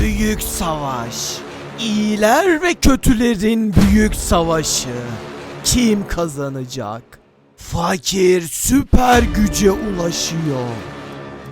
Büyük savaş. İyiler ve kötülerin büyük savaşı. Kim kazanacak? Fakir süper güce ulaşıyor.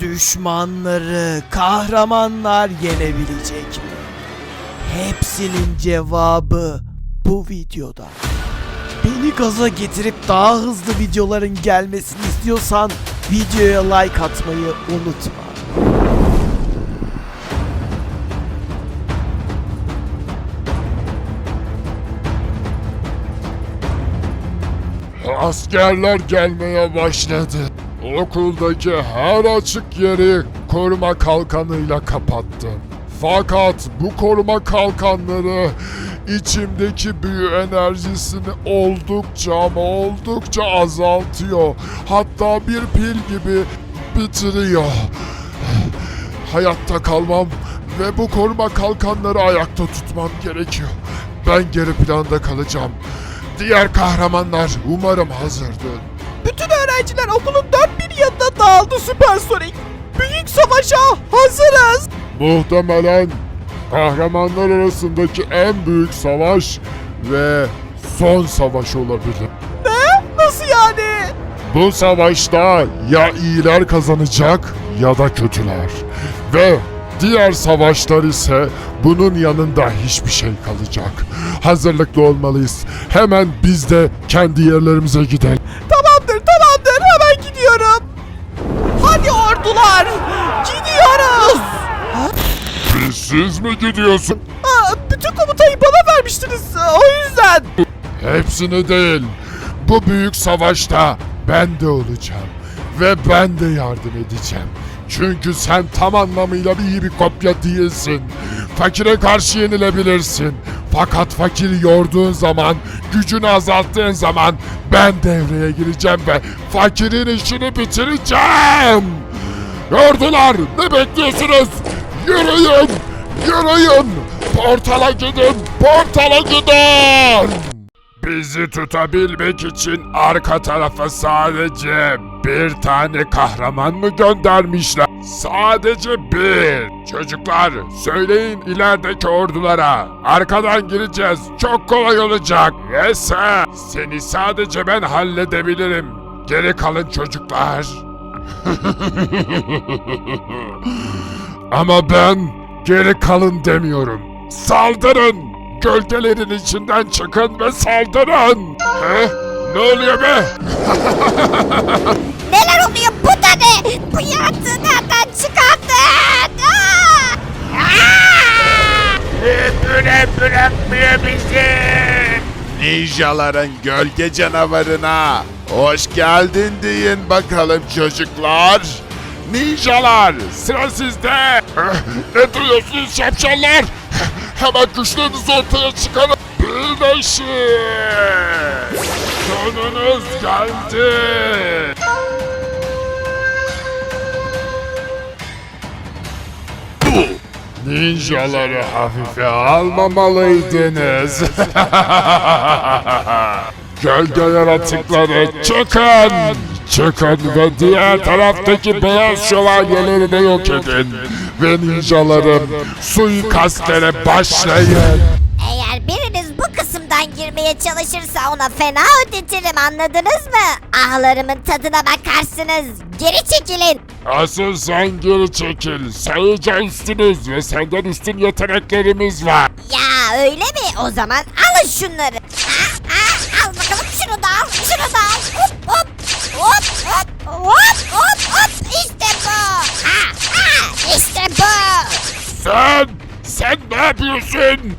Düşmanları kahramanlar yenebilecek mi? Hepsinin cevabı bu videoda. Beni gaza getirip daha hızlı videoların gelmesini istiyorsan videoya like atmayı unutma. Askerler gelmeye başladı. Okuldaki her açık yeri koruma kalkanıyla kapattım. Fakat bu koruma kalkanları içimdeki büyü enerjisini oldukça ama oldukça azaltıyor. Hatta bir pil gibi bitiriyor. Hayatta kalmam ve bu koruma kalkanları ayakta tutmam gerekiyor. Ben geri planda kalacağım. Diğer kahramanlar umarım hazırdır. Bütün öğrenciler okulun dört bir yanına dağıldı Süpersonik. Büyük savaşa hazırız. Muhtemelen kahramanlar arasındaki en büyük savaş ve son savaş olabilir. Ne? Nasıl yani? Bu savaşta ya iyiler kazanacak ya da kötüler. Ve diğer savaşlar ise bunun yanında hiçbir şey kalacak. Hazırlıklı olmalıyız. Hemen biz de kendi yerlerimize gidelim. Tamamdır tamamdır hemen gidiyorum. Hadi ordular gidiyoruz. Biz siz mi gidiyorsun? Aa, bütün komutayı bana vermiştiniz o yüzden. Hepsini değil. Bu büyük savaşta ben de olacağım. Ve ben de yardım edeceğim. Çünkü sen tam anlamıyla bir iyi bir kopya değilsin. Fakire karşı yenilebilirsin. Fakat fakiri yorduğun zaman, gücünü azalttığın zaman ben devreye gireceğim ve fakirin işini bitireceğim. Yordular, ne bekliyorsunuz? Yürüyün, yürüyün. Portala gidin, portala gidin. Bizi tutabilmek için arka tarafa sadece bir tane kahraman mı göndermişler? Sadece bir. Çocuklar söyleyin ilerideki ordulara. Arkadan gireceğiz. Çok kolay olacak. Yes sir. Seni sadece ben halledebilirim. Geri kalın çocuklar. Ama ben geri kalın demiyorum. Saldırın! Gölgelerin içinden çıkın ve saldırın! He? Ne oluyor be? Neler oluyor bu da ne? Bu yaratığı nereden çıkardın? Aa! Aa! Süre bırakmıyor bizi. Ninjaların gölge canavarına hoş geldin deyin bakalım çocuklar. Ninjalar sıra sizde. ne duyuyorsunuz şapşallar? Hemen güçlerinizi ortaya çıkarın. Birleşin! Sonunuz geldi. Ninjaları hafife almamalıydınız. Gölge yaratıkları çıkın! Çıkın ve diğer taraftaki beyaz şövalyeleri de yok edin. Ve ninjalarım suikastlere başlayın. Eğer biriniz bu kısımdan girmeye çalışırsa ona fena ödetirim anladınız mı? Ahlarımın tadına bakarsınız. Geri çekilin. Asıl sen geri çekil. Sayıca üstünüz ve senden üstün yeteneklerimiz var. Ya öyle mi? O zaman alın şunları. Sen! Sen ne yapıyorsun?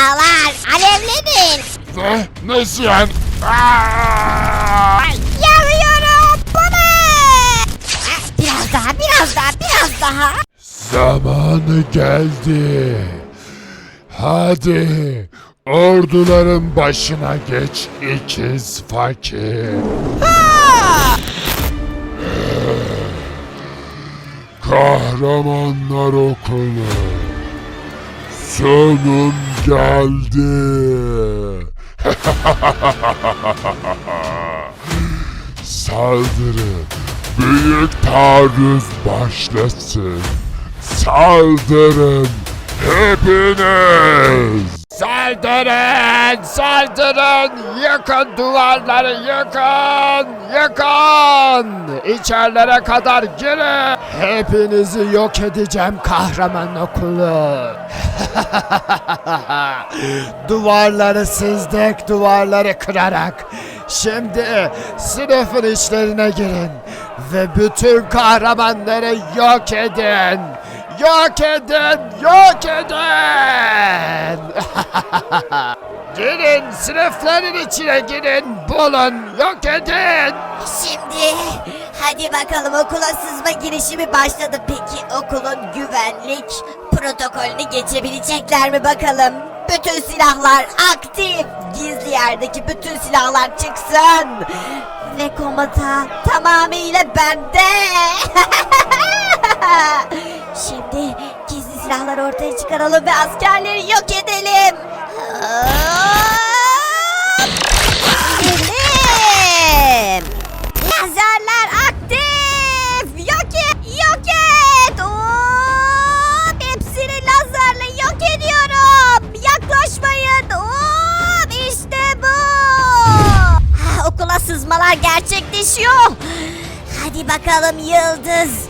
Ağlar alevlenin. Ne? Nasıl yani? Aa! Yanıyorum bana. Biraz daha biraz daha biraz daha. Zamanı geldi. Hadi orduların başına geç ikiz fakir. Kahramanlar okulu. Sonun geldi. Saldırı. Büyük taarruz başlasın. Saldırın. Hepiniz! Saldırın! Saldırın! Yıkın duvarları yıkın! Yıkın! İçerilere kadar girin! Hepinizi yok edeceğim kahraman okulu. duvarları sızdık, duvarları kırarak. Şimdi sınıfın içlerine girin ve bütün kahramanları yok edin. Yok edin, yok edin. girin, sınıfların içine girin, bulun, yok edin. Şimdi hadi bakalım okula sızma girişimi başladı. Peki okulun güvenlik protokolünü geçebilecekler mi bakalım? Bütün silahlar aktif. Gizli yerdeki bütün silahlar çıksın. Ve komuta tamamıyla bende. Şimdi gizli silahları ortaya çıkaralım ve askerleri yok edelim. Gidelim. Lazerler aktif. Yok et, yok et. Hop, hepsini lazerle yok ediyorum. Yaklaşmayın. Hop, işte bu. Ha, okula sızmalar gerçekleşiyor. Hadi bakalım Yıldız.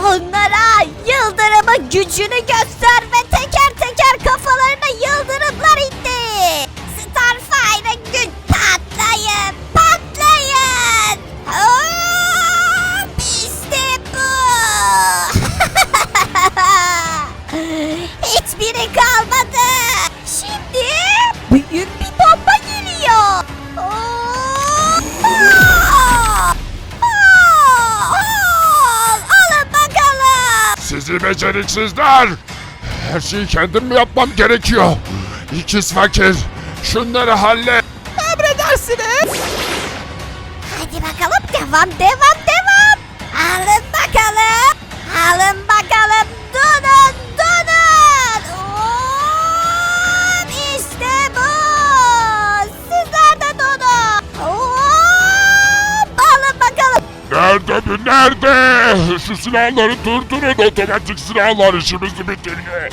Onlara yıldırımın gücünü göster ve teker teker kafalarına beceriksizler! Her şeyi kendim mi yapmam gerekiyor? İkiz fakir, şunları hallet! Emredersiniz. Hadi bakalım devam devam devam. Alın bakalım. Alın bakalım. Donun Nerede bu nerede? Şu silahları durdurun otomatik silahlar işimizi bitiriyor.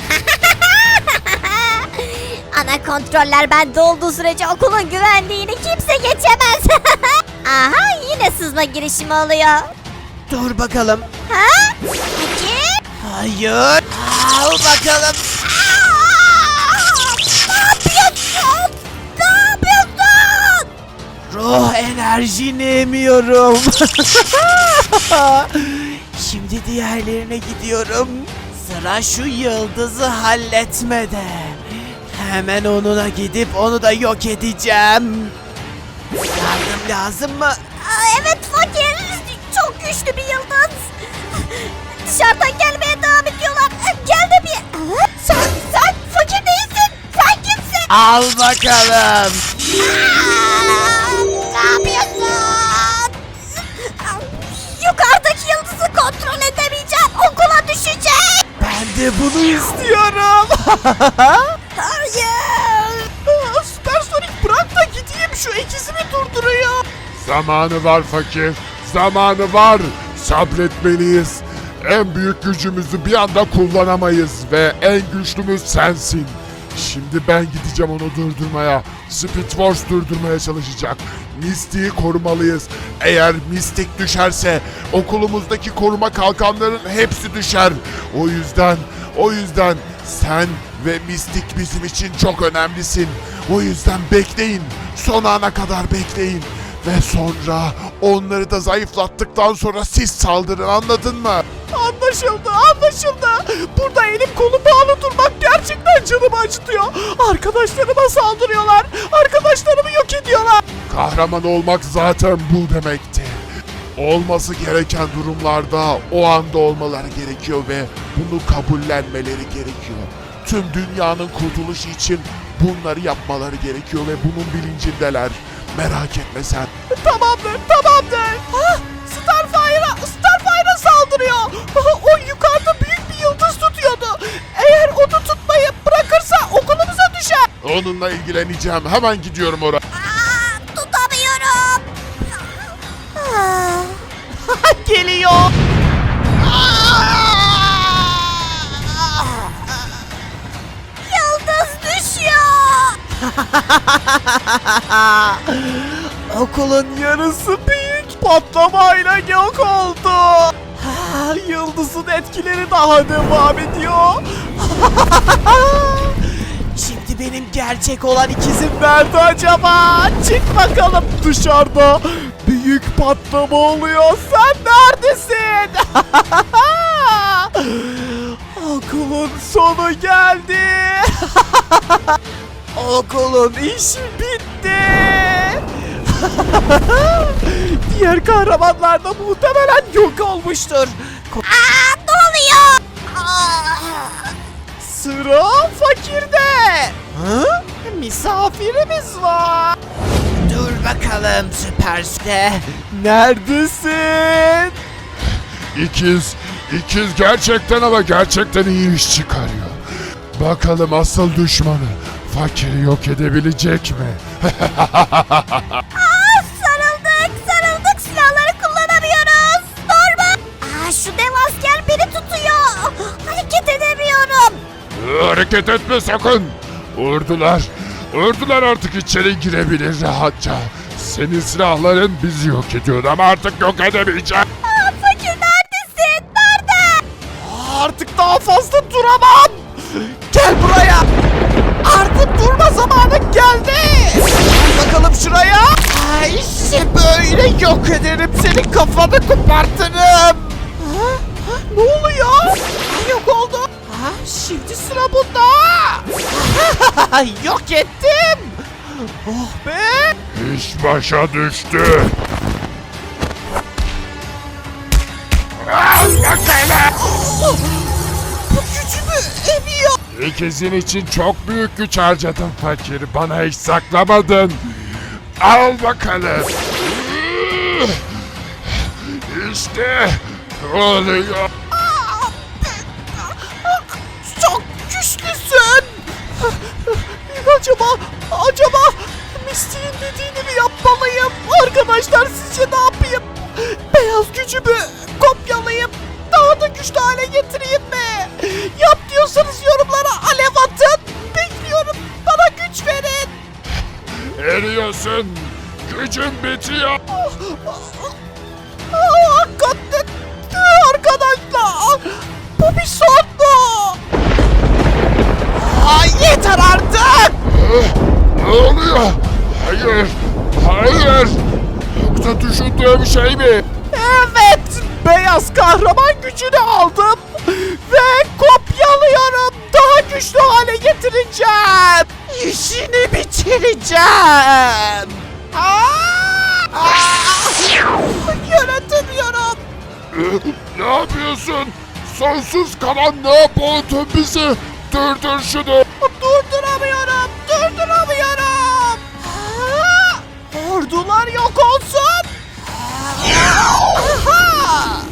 Ana kontroller bende olduğu sürece okulun güvenliğini kimse geçemez. Aha yine sızma girişimi oluyor. Dur bakalım. Ha? Peki? Hayır. Al bakalım. Ruh enerjini emiyorum. Şimdi diğerlerine gidiyorum. Sıra şu yıldızı halletmede. Hemen onuna gidip onu da yok edeceğim. Yardım lazım mı? Aa, evet fakir. Çok güçlü bir yıldız. Dışarıdan gelmeye devam ediyorlar. Gel de bir... Sen, sen fakir değilsin. Sen kimsin? Al bakalım. Aa, Hayır. Süper Sonic bırak da gideyim şu ikisini durduruyor. Zamanı var fakir, zamanı var. Sabretmeliyiz. En büyük gücümüzü bir anda kullanamayız ve en güçlümüz sensin. Şimdi ben gideceğim onu durdurmaya. Speed Force durdurmaya çalışacak. Misty'yi korumalıyız. Eğer mistik düşerse okulumuzdaki koruma kalkanların hepsi düşer. O yüzden, o yüzden sen ve mistik bizim için çok önemlisin. O yüzden bekleyin. Son ana kadar bekleyin. Ve sonra onları da zayıflattıktan sonra siz saldırın anladın mı? Anlaşıldı, anlaşıldı. Burada elim kolum bağlı durmak gerçekten canımı acıtıyor. Arkadaşlarıma saldırıyorlar. Arkadaşlarımı yok ediyorlar. Kahraman olmak zaten bu demekti. Olması gereken durumlarda o anda olmaları gerekiyor ve bunu kabullenmeleri gerekiyor. Tüm dünyanın kurtuluşu için bunları yapmaları gerekiyor ve bunun bilincindeler. Merak etme sen. Tamamdır, tamamdır. Ah, Starfire'a, Starfire'a saldırıyor. Ah, O yukarıda büyük bir yıldız tutuyordu. Eğer onu tutmayı bırakırsa okulumuza düşer. Onunla ilgileneceğim. Hemen gidiyorum oraya. Okulun yarısı büyük patlamayla yok oldu. Yıldızın etkileri daha devam ediyor. Şimdi benim gerçek olan ikizim nerede acaba? Çık bakalım dışarıda. Büyük patlama oluyor. Sen neredesin? Okulun sonu geldi. Okulun işi bitti. Diğer kahramanlar da muhtemelen yok olmuştur. Ko- Aa ne oluyor? Aa, Sıra fakirde. Hı? Misafirimiz var. Dur bakalım süperste. Neredesin? İkiz, ikiz gerçekten ama gerçekten iyi iş çıkarıyor. Bakalım asıl düşmanı fakiri yok edebilecek mi? Hareket etme sakın. Ordular, ordular artık içeri girebilir rahatça. Senin silahların bizi yok ediyor ama artık yok edemeyeceğim. Aa, fakir neredesin? Nerede? Artık daha fazla duramam. Gel buraya. Artık durma zamanı geldi. Gel bakalım şuraya. Ay, işte böyle yok ederim. Senin kafanı kopartırım. Ha? Ha? Ne oluyor? Ha, şimdi sıra bunda. yok ettim. Oh be. İş başa düştü. Bu gücümü emiyor. İkizin için çok büyük güç harcadın fakir. Bana hiç saklamadın. Al bakalım. İşte oluyor. Acaba Misty'nin dediğini mi yapmalıyım? Arkadaşlar sizce ne yapayım? Beyaz gücümü kopyalayıp daha da güçlü hale getireyim mi? Yap diyorsanız yorumlara alev atın. Bekliyorum. Bana güç verin. Eriyorsun. Gücün bitiyor. Aa, hakikaten arkadaşlar. Bu bir son mu? Aa, yeter artık. Ne oluyor? Hayır. Hayır. Yoksa düşündüğüm şey mi? Evet, beyaz kahraman gücünü aldım ve kopyalıyorum. Daha güçlü hale getireceğim. İşini bitireceğim. Aa! Aa! Yönetilmiyorum. Ne yapıyorsun? Sonsuz karanlığa boğdun bizi. Durdur şunu. Durduramıyorum. Ordular yok olsun. Aha!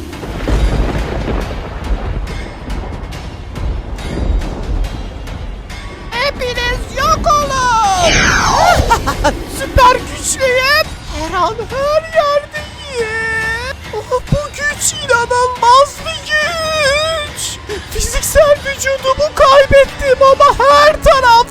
Hepiniz yok olun. Süper güçlüyüm. Her an her yerdeyim. Oh, bu güç inanılmaz bir güç. Fiziksel vücudumu kaybettim ama her taraftayım.